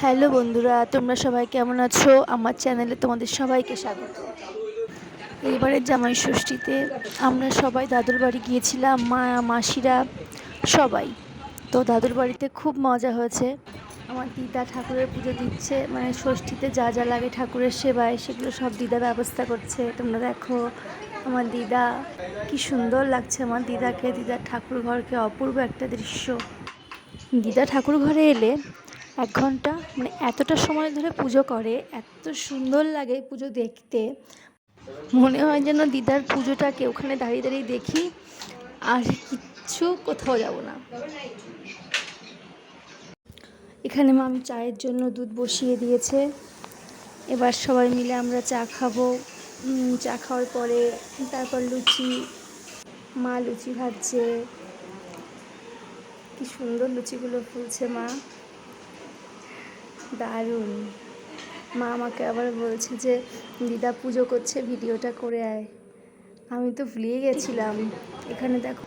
Hello বন্ধুরা, তোমরা সবাই কেমন আছো? আমার চ্যানেলে তোমাদের সবাইকে স্বাগত। এইবারের জামাই ষষ্ঠীতে আমরা সবাই দাদুর বাড়ি গিয়েছিলাম, মা, মাসিরা, সবাই। তো দাদুর বাড়িতে খুব মজা হয়েছে। আমার দিদা ঠাকুরের পুজো দিচ্ছে মানে ষষ্ঠীতে যা যা লাগে ঠাকুরের সেবায়, সেগুলো সব দিদা ব্যবস্থা করছে। তোমরা দেখো আমার দিদা, কি সুন্দর লাগছে আমার দিদাকে। দিদার ঠাকুর ঘরকে অপূর্ব একটা দৃশ্য। দিদা ঠাকুর ঘরে এলে এক ঘণ্টা মানে এতটা সময় ধরে পুজো করে, এত সুন্দর লাগে পুজো দেখতে। মনে হয় যেন দিদার পুজোটাকে ওখানে দাঁড়িয়ে দাঁড়িয়ে দেখি, আর কিচ্ছু কোথাও যাব না। এখানে মামি চায়ের জন্য দুধ বসিয়ে দিয়েছে। এবার সবাই মিলে আমরা চা খাব। চা খাওয়ার পরে তারপর লুচি, মা লুচি ভাজছে। কি সুন্দর লুচিগুলো ফুলছে মা। দারুণ। মা আমাকে আবার বলছে যে, দিদা পুজো করছে, ভিডিওটা করে আয়। আমি তো ভুলিয়ে গেছিলাম। এখানে দেখো,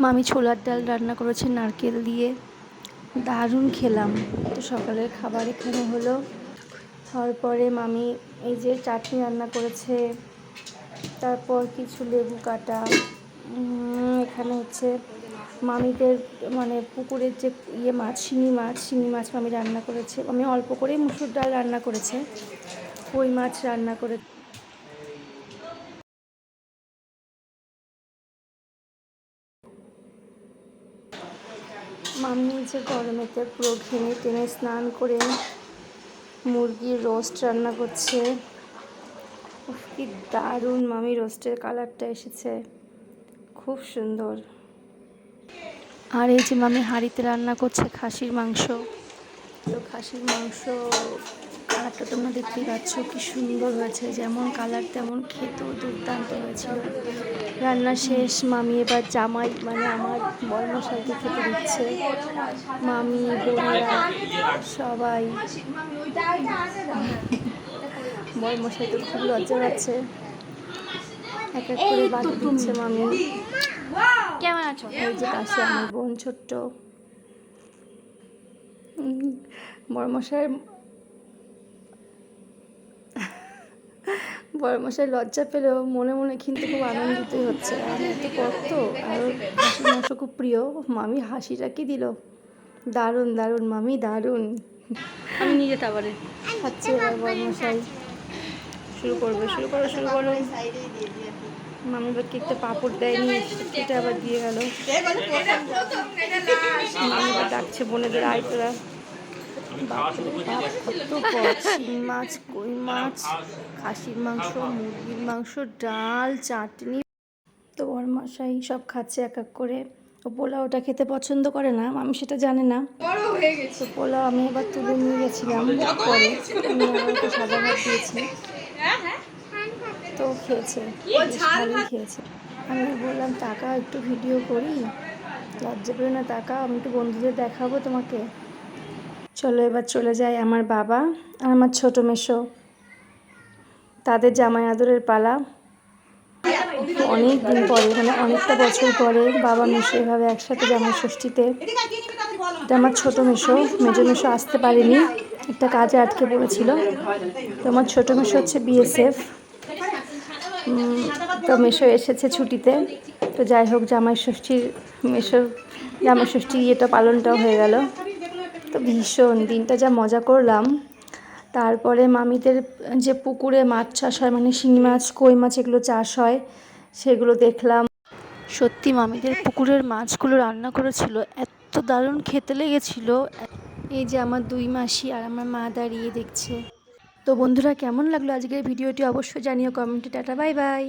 মামি ছোলার ডাল রান্না করেছে নারকেল দিয়ে। দারুণ খেলাম। তো সকালের খাবার এখানে হলো। হওয়ার পরে মামি এই যে চাটনি রান্না করেছে, তারপর কিছু লেবু কাটা এখানে হচ্ছে মামিদের মানে পুকুরের যে ইয়ে মাছ, শিঙি মাছ শিঙি মাছ মামি রান্না করেছে। আমি অল্প করেই মুসুর ডাল রান্না করেছে, কই মাছ রান্না করে মামি যে গরমেতে পুরো ঘেমে টেনে স্নান করে মুরগির রোস্ট রান্না করছে। কি দারুণ মামি রোস্টের কালারটা এসেছে। খুব সুন্দর। আর এই যে মামি হাঁড়িতে রান্না করছে খাসির মাংস। তো খাসির মাংস কালারটা তোমরা দেখতেই পাচ্ছ কি সুন্দর হয়েছে। যেমন কালার তেমন খেতেও দুর্দান্ত হয়েছিল। রান্না শেষ মামি এবার জামাই মানে আমার বর্মশাইকে খেতে দিচ্ছে। মামি বোনেরা সবাই। বর্মশাই তো খুব লজ্জা পাচ্ছে। এক এক করে বাটি দিচ্ছে মামি। কেমন আছো? এই যে কাছে আমার বোন ছোট্ট। উম, বড়মশাই বড়মশাই লজ্জা পেলেও মনে মনে কিন্তু খুব আনন্দিতই হচ্ছে। আর এত কত আর মাংস খুব প্রিয়। মামি হাসিটা কি দিল? দারুণ দারুণ মামি দারুণ। আমি নিয়ে যেতে পারে খাচ্ছে এবার বড়মশাই শুরু করবে শুরু করো শুরু করো। মামি এবার কেকটা পাপড় দেয়নি এটা আবার দিয়ে গেল। মামি এবার ডাকছে বোনেদের আয় তোরা বাপরে বাপ, কত মাছ কই মাছ। খাসির মাংস মুরগির মাংস ডাল চাটনি। তো মশাই সব খাচ্ছে এক এক করে। ও পোলাওটা খেতে পছন্দ করে না আমি সেটা জানে না। তো পোলাও আমি এবার তুলে নিয়ে গেছিলাম। পরে আমি ওকে সাদা ভাত দিয়েছি। তো খেয়েছে। ভালোই খেয়েছে। আমি বললাম টাকা একটু ভিডিও করি। লজ্জা পেও না টাকা আমি একটু বন্ধুদের দেখাবো তোমাকে। চলো এবার চলে যায় আমার বাবা আর আমার ছোটো মেশো তাদের জামাই আদরের পালা। অনেক দিন পরে মানে অনেকটা বছর পরে বাবা মেশো এভাবে একসাথে জামাই ষষ্ঠীতে এটা আমার ছোটো মেশো, মেজো মেশো আসতে পারেনি। একটা কাজে আটকে পড়েছিল। তো আমার ছোটো মেশো হচ্ছে বিএসএফ তো মেশো এসেছে ছুটিতে। তো যাই হোক, জামাই ষষ্ঠীর মেশোর জামাই ষষ্ঠী ইয়েটা পালনটাও হয়ে গেল। তো ভীষণ দিনটা যা মজা করলাম। তারপরে মামিদের যে পুকুরে মাছ চাষ হয় মানে শিঙি মাছ, কই মাছ এগুলো চাষ হয়, সেগুলো দেখলাম। সত্যি মামিদের পুকুরের মাছগুলো রান্না করেছিল, এত দারুণ খেতে লেগেছিল। এই যে আমার দুই মাসি আর আমার মা দাঁড়িয়ে দেখছে। তো বন্ধুরা, কেমন লাগল আজকের ভিডিওটি অবশ্যই জানিও কমেন্টে। টাটা, বাই বাই।